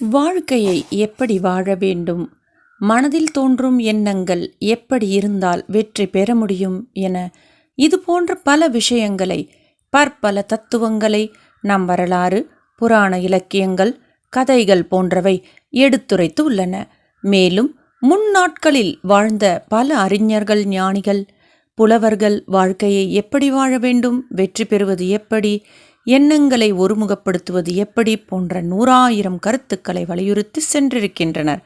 வாழ்க்கையை எப்படி வாழ வேண்டும்? மனதில் தோன்றும் எண்ணங்கள் எப்படி இருந்தால் வெற்றி பெற முடியும் என இது போன்ற பல விஷயங்களை பற்பல தத்துவங்களை நம் வரலாறு புராண இலக்கியங்கள் கதைகள் போன்றவை எடுத்துரைத்து உள்ளன. மேலும் முன்னாட்களில் வாழ்ந்த பல அறிஞர்கள் ஞானிகள் புலவர்கள் வாழ்க்கையை எப்படி வாழ வேண்டும்? வெற்றி பெறுவது எப்படி? எண்ணங்களை ஒருமுகப்படுத்துவது எப்படி போன்ற நூறாயிரம் கருத்துக்களை வலியுறுத்தி சென்றிருக்கின்றனர்.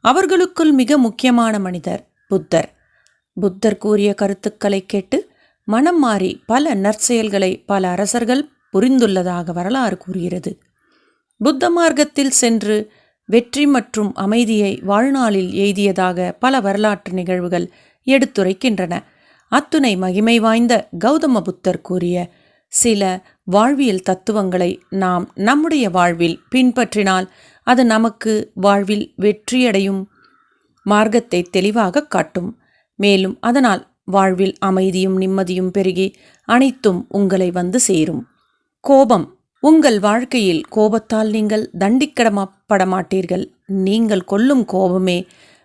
அவர்களுக்குள் மிக முக்கியமான மனிதர் புத்தர். புத்தர் கூறிய கருத்துக்களை கேட்டு மனம் மாறி பல நற்செயல்களை பல அரசர்கள் புரிந்துள்ளதாக வரலாறு கூறுகிறது. புத்த மார்க்கத்தில் சென்று வெற்றி மற்றும் அமைதியை வாழ்நாளில் எய்தியதாக பல வரலாற்று நிகழ்வுகள் எடுத்துரைக்கின்றன. அத்துணை மகிமை வாய்ந்த கௌதம புத்தர் கூறிய சில வாழ்வியல் தத்துவங்களை நாம் நம்முடைய வாழ்வில் பின்பற்றினால் அது நமக்கு வாழ்வில் வெற்றியடையும் மார்க்கத்தை தெளிவாக காட்டும். மேலும் அதனால் வாழ்வில் அமைதியும் நிம்மதியும் பெருகி அனைத்தும் உங்களை வந்து சேரும். கோபம். உங்கள் வாழ்க்கையில் கோபத்தால் நீங்கள் தண்டிக்கடமாப்பட மாட்டீர்கள் நீங்கள் கொள்ளும் கோபமே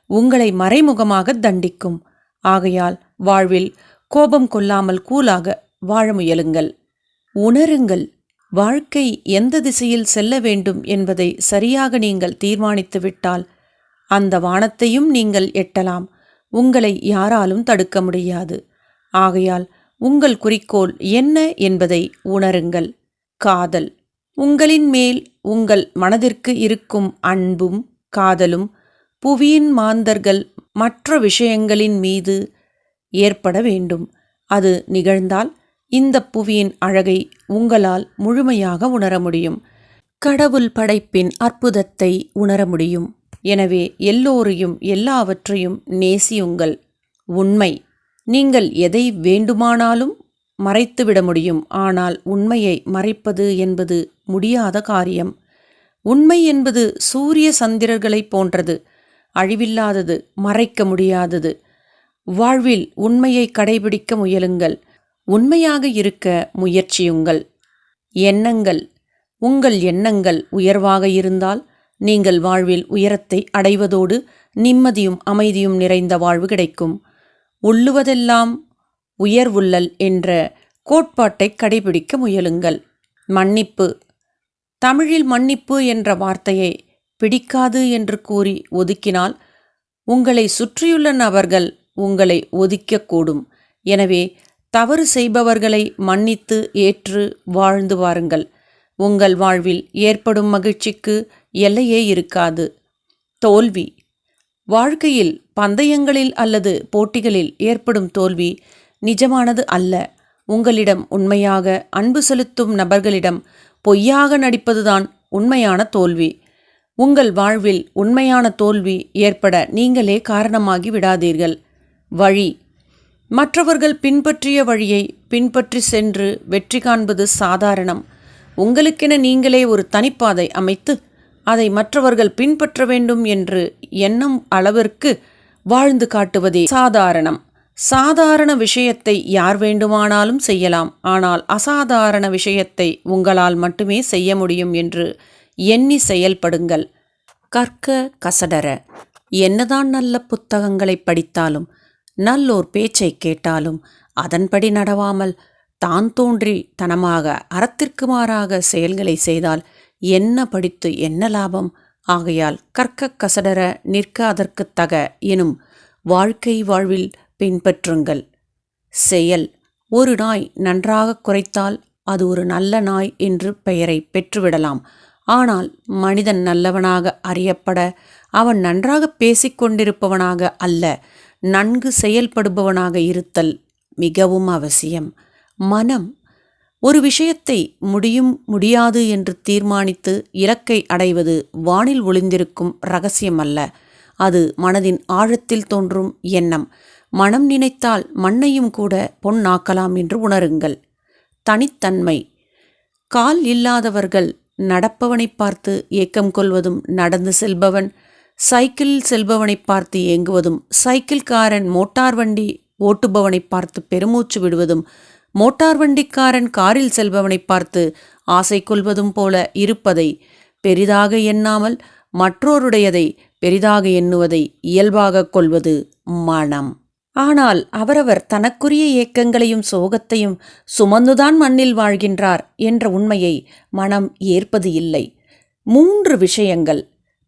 உங்களை மறைமுகமாக தண்டிக்கும். ஆகையால் வாழ்வில் கோபம் கொள்ளாமல் கூலாக வாழ முயலுங்கள். உணருங்கள். வாழ்க்கை எந்த திசையில் செல்ல வேண்டும் என்பதை சரியாக நீங்கள் தீர்மானித்துவிட்டால் அந்த வானத்தையும் நீங்கள் எட்டலாம். உங்களை யாராலும் தடுக்க முடியாது. ஆகையால் உங்கள் குறிக்கோள் என்ன என்பதை உணருங்கள். காதல். உங்களின் மேல் உங்கள் மனதிற்கு இருக்கும் அன்பும் காதலும் புவியின் மாந்தர்கள் மற்ற விஷயங்களின் மீது ஏற்பட வேண்டும். அது நிகழ்ந்தால் இந்த புவியின் அழகை உங்களால் முழுமையாக உணர முடியும். கடவுள் படைப்பின் அற்புதத்தை உணர முடியும். எனவே எல்லோரையும் எல்லாவற்றையும் நேசியுங்கள். உண்மை. நீங்கள் எதை வேண்டுமானாலும் மறைத்துவிட முடியும். ஆனால் உண்மையை மறைப்பது என்பது முடியாத காரியம். உண்மை என்பது சூரிய சந்திரர்களைப் போன்றது. அழிவில்லாதது மறைக்க முடியாதது. வாழ்வில் உண்மையை கடைபிடிக்க முயலுங்கள். உண்மையாக இருக்க முயற்சியுங்கள். எண்ணங்கள் உங்கள் எண்ணங்கள் உயர்வாக இருந்தால் நீங்கள் வாழ்வில் உயரத்தை அடைவதோடு நிம்மதியும் அமைதியும் நிறைந்த வாழ்வு கிடைக்கும். உள்ளுவதெல்லாம் உயர்வுள்ளல் என்ற கோட்பாட்டை கடைபிடிக்க முயலுங்கள். மன்னிப்பு. தமிழில் மன்னிப்பு என்ற வார்த்தையை பிடிக்காது என்று கூறி ஒதுக்கினால் உங்களை சுற்றியுள்ள நபர்கள் உங்களை ஒதுக்கக்கூடும். எனவே தவறு செய்பவர்களை மன்னித்து ஏற்று வாழ்ந்து வாருங்கள். உங்கள் வாழ்வில் ஏற்படும் மகிழ்ச்சிக்கு எல்லையே இருக்காது. தோல்வி. வாழ்க்கையில் பந்தயங்களில் அல்லது போட்டிகளில் ஏற்படும் தோல்வி நிஜமானது அல்ல. உங்களிடம் உண்மையாக அன்பு செலுத்தும் நபர்களிடம் பொய்யாக நடிப்பதுதான் உண்மையான தோல்வி. உங்கள் வாழ்வில் உண்மையான தோல்வி ஏற்பட நீங்களே காரணமாகி விடாதீர்கள். வழி. மற்றவர்கள் பின்பற்றிய வழியை பின்பற்றி சென்று வெற்றி காண்பது சாதாரணம். உங்களுக்கென நீங்களே ஒரு தனிப்பாதை அமைத்து அதை மற்றவர்கள் பின்பற்ற வேண்டும் என்று எண்ணம் அளவிற்கு வாழ்ந்து காட்டுவதே சாதாரணம். சாதாரண விஷயத்தை யார் வேண்டுமானாலும் செய்யலாம். ஆனால் அசாதாரண விஷயத்தை உங்களால் மட்டுமே செய்ய முடியும் என்று எண்ணி செயல்படுங்கள். கற்க கசடர என்னதான் நல்ல புத்தகங்களை படித்தாலும் நல்லோர் பேச்சை கேட்டாலும் அதன்படி நடவாமல் தான் தோன்றி தனமாக அறத்திற்கு மாறாக செயல்களை செய்தால் என்ன படித்து என்ன லாபம்? ஆகையால் கற்க கசடர நிற்க அதற்கு தக எனும் வாழ்க்கை வாழ்வில் பின்பற்றுங்கள். செயல் ஒரு நாய் நன்றாக குறைத்தால் அது ஒரு நல்ல நாய் என்று பெயரை பெற்றுவிடலாம். ஆனால் மனிதன் நல்லவனாக அறியப்பட அவன் நன்றாக பேசிக்கொண்டிருப்பவனாக அல்ல. நன்கு செயல்படுபவனாக இருத்தல் மிகவும் அவசியம். மனம் ஒரு விஷயத்தை முடியும் முடியாது என்று தீர்மானித்து இலக்கை அடைவது வானில் ஒளிந்திருக்கும் ரகசியம் அல்ல அது மனதின் ஆழத்தில் தோன்றும் எண்ணம். மனம் நினைத்தால் மண்ணையும் கூட பொன்னாக்கலாம் என்று உணருங்கள். தனித்தன்மை. கால் இல்லாதவர்கள் நடப்பவனை பார்த்து ஏக்கம் கொள்வதும் நடந்து செல்பவன் சைக்கிளில் செல்பவனை பார்த்து ஏங்குவதும் சைக்கிள்காரன் மோட்டார் வண்டி ஓட்டுபவனை பார்த்து பெருமூச்சு விடுவதும் மோட்டார் வண்டிக்காரன் காரில் செல்பவனை பார்த்து ஆசை கொள்வதும் போல இருப்பதை பெரிதாக எண்ணாமல் மற்றோருடையதை பெரிதாக எண்ணுவதை இயல்பாகக் கொள்வது மனம். ஆனால் அவரவர் தனக்குரிய ஏக்கங்களையும் சோகத்தையும் சுமந்துதான் மண்ணில் வாழ்கின்றார் என்ற உண்மையை மனம் ஏற்பது இல்லை. மூன்று விஷயங்கள்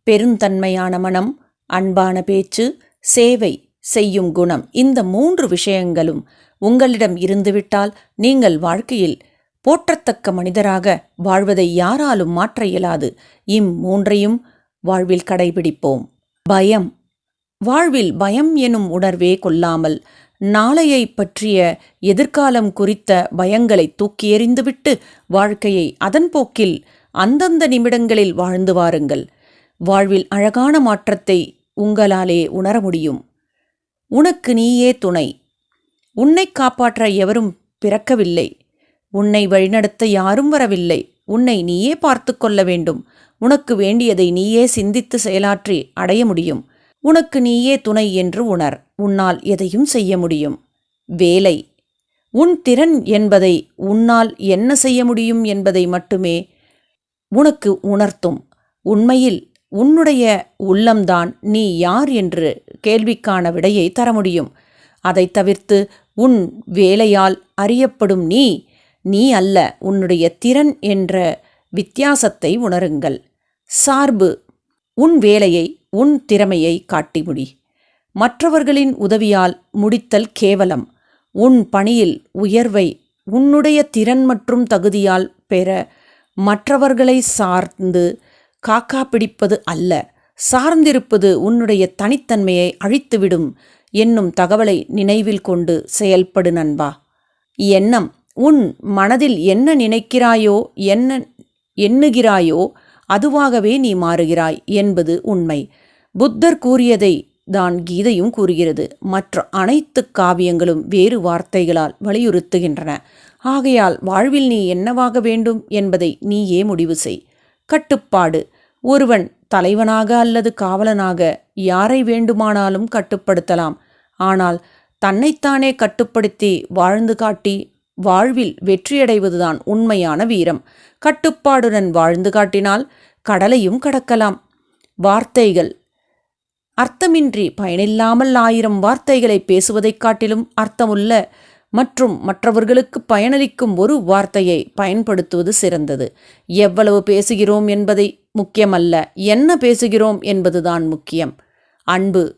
பெருந்தன்மையான மனம் அன்பான பேச்சு சேவை செய்யும் குணம். இந்த மூன்று விஷயங்களும் உங்களிடம் இருந்துவிட்டால் நீங்கள் வாழ்க்கையில் போற்றத்தக்க மனிதராக வாழ்வதை யாராலும் மாற்ற இயலாது. இம்மூன்றையும் வாழ்வில் கடைபிடிப்போம். பயம். வாழ்வில் பயம் எனும் உணர்வே கொள்ளாமல் நாளையை பற்றிய எதிர்காலம் குறித்த பயங்களை தூக்கி எறிந்துவிட்டு வாழ்க்கையை அதன் போக்கில் அந்தந்த நிமிடங்களில் வாழ்ந்து வாருங்கள். வாழ்வில் அழகான மாற்றத்தை உங்களாலே உணர முடியும். உனக்கு நீயே துணை. உன்னை காப்பாற்ற எவரும் பிறக்கவில்லை. உன்னை வழிநடத்த யாரும் வரவில்லை. உன்னை நீயே பார்த்து கொள்ள வேண்டும். உனக்கு வேண்டியதை நீயே சிந்தித்து செயலாற்றி அடைய முடியும். உனக்கு நீயே துணை என்று உணர். உன்னால் எதையும் செய்ய முடியும். வேலை. உன் திறன் என்பதை உன்னால் என்ன செய்ய முடியும் என்பதை மட்டுமே உனக்கு உணர்த்தும். உண்மையில் உன்னுடைய உள்ளம்தான் நீ யார் என்று கேள்விக்கான விடையை தர முடியும். அதை தவிர்த்து உன் வேலையால் அறியப்படும் நீ நீ அல்ல உன்னுடைய திறன் என்ற வித்தியாசத்தை உணருங்கள். சார்பு. உன் வேலையை உன் திறமையை காட்டி முடி. மற்றவர்களின் உதவியால் முடித்தல் கேவலம். உன் பணியில் உயர்வை உன்னுடைய திறன் மற்றும் தகுதியால் பெற மற்றவர்களை சார்ந்து காக்கா பிடிப்பது அல்ல. சார்ந்திருப்பது உன்னுடைய தனித்தன்மையை அழித்துவிடும் என்னும் தகவலை நினைவில் கொண்டு செயல்படு நண்பா. எண்ணம் உன் மனதில் என்ன நினைக்கிறாயோ என்ன எண்ணுகிறாயோ அதுவாகவே நீ மாறுகிறாய் என்பது உண்மை. புத்தர் கூறியதை தான் கீதையும் கூறுகிறது. மற்ற அனைத்து காவியங்களும் வேறு வார்த்தைகளால் வலியுறுத்துகின்றன. ஆகையால் வாழ்வில் நீ என்னவாக வேண்டும் என்பதை நீயே முடிவு செய். கட்டுப்பாடு ஒருவன் தலைவனாக அல்லது காவலனாக யாரை வேண்டுமானாலும் கட்டுப்படுத்தலாம். ஆனால் தன்னைத்தானே கட்டுப்படுத்தி வாழ்ந்து காட்டி வாழ்வில் வெற்றியடைவதுதான் உண்மையான வீரம். கட்டுப்பாடுடன் வாழ்ந்து காட்டினால் கடலையும் கடக்கலாம். வார்த்தைகள். அர்த்தமின்றி பயனில்லாமல் ஆயிரம் வார்த்தைகளை பேசுவதைக் காட்டிலும் அர்த்தமுள்ள மற்றும் மற்றவர்களுக்கு பயனளிக்கும் ஒரு வார்த்தையை பயன்படுத்துவது சிறந்தது. எவ்வளவு பேசுகிறோம் என்பதை முக்கியமல்ல. என்ன பேசுகிறோம் என்பதுதான் முக்கியம். அன்பு.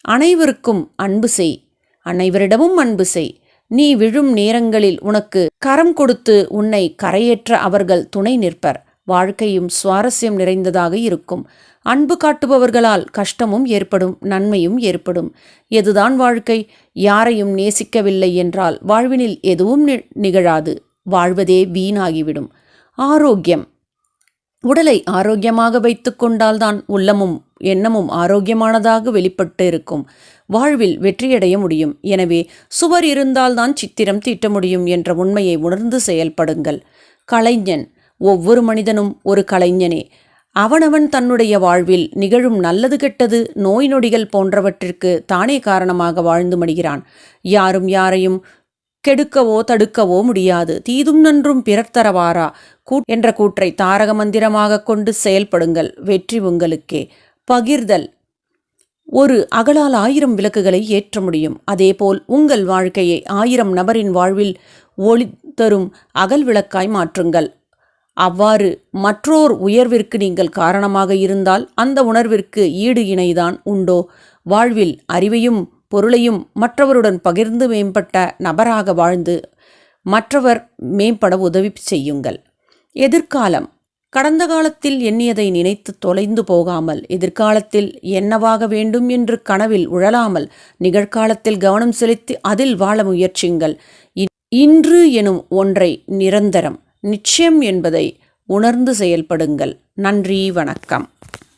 அனைவருக்கும் அன்பு செய். அனைவரிடமும் அன்பு செய். நீ விழும் நேரங்களில் உனக்கு கரம் கொடுத்து உன்னை கரையேற்ற அவர்கள் துணை நிற்பர். வாழ்க்கையும் சுவாரஸ்யம் நிறைந்ததாக இருக்கும். அன்பு காட்டுபவர்களால் கஷ்டமும் ஏற்படும் நன்மையும் ஏற்படும். எதுதான் வாழ்க்கை? யாரையும் நேசிக்கவில்லை என்றால் வாழ்வினில் எதுவும் நிகழாது. வாழ்வதே வீணாகிவிடும். ஆரோக்கியம். உடலை ஆரோக்கியமாக வைத்து கொண்டால்தான் உள்ளமும் எண்ணமும் ஆரோக்கியமானதாக வெளிப்பட்டு இருக்கும். வாழ்வில் வெற்றியடைய முடியும். எனவே சுவர் இருந்தால்தான் சித்திரம் தீட்ட முடியும் என்ற உண்மையை உணர்ந்து செயல்படுங்கள். கலைஞன். ஒவ்வொரு மனிதனும் ஒரு கலைஞனே. அவனவன் தன்னுடைய வாழ்வில் நிகழும் நல்லது கெட்டது நோய் நொடிகள் போன்றவற்றிற்கு தானே காரணமாக வாழ்ந்து மடிகிறான். யாரும் யாரையும் கெடுக்கவோ தடுக்கவோ முடியாது. தீதும் நன்றும் பிறர் தரவாரா? என்ற கூற்றை தாரக மந்திரமாக கொண்டு செயல்படுங்கள். வெற்றி உங்களுக்கே. பகிர்தல். ஒரு அகலால் ஆயிரம் விளக்குகளை ஏற்ற முடியும். அதேபோல் உங்கள் வாழ்க்கையை ஆயிரம் நபரின் வாழ்வில் ஒளி தரும் அகல் விளக்காய் மாற்றுங்கள். அவ்வாறு மற்றோர் உயர்விற்கு நீங்கள் காரணமாக இருந்தால் அந்த உணர்விற்கு ஈடு இணைதான் உண்டோ? வாழ்வில் அறிவையும் பொருளையும் மற்றவருடன் பகிர்ந்து மேம்பட்ட நபராக வாழ்ந்து மற்றவர் மேம்பட உதவி செய்யுங்கள். எதிர்காலம். கடந்த காலத்தில் எண்ணியதை நினைத்து தொலைந்து போகாமல் எதிர்காலத்தில் என்னவாக வேண்டும் என்று கனவில் உழலாமல் நிகழ்காலத்தில் கவனம் செலுத்தி அதில் வாழ முயற்சிங்கள் இன்று எனும் ஒன்றை நிரந்தரம். நிச்சயம் என்பதை உணர்ந்து செயல்படுங்கள். நன்றி வணக்கம்.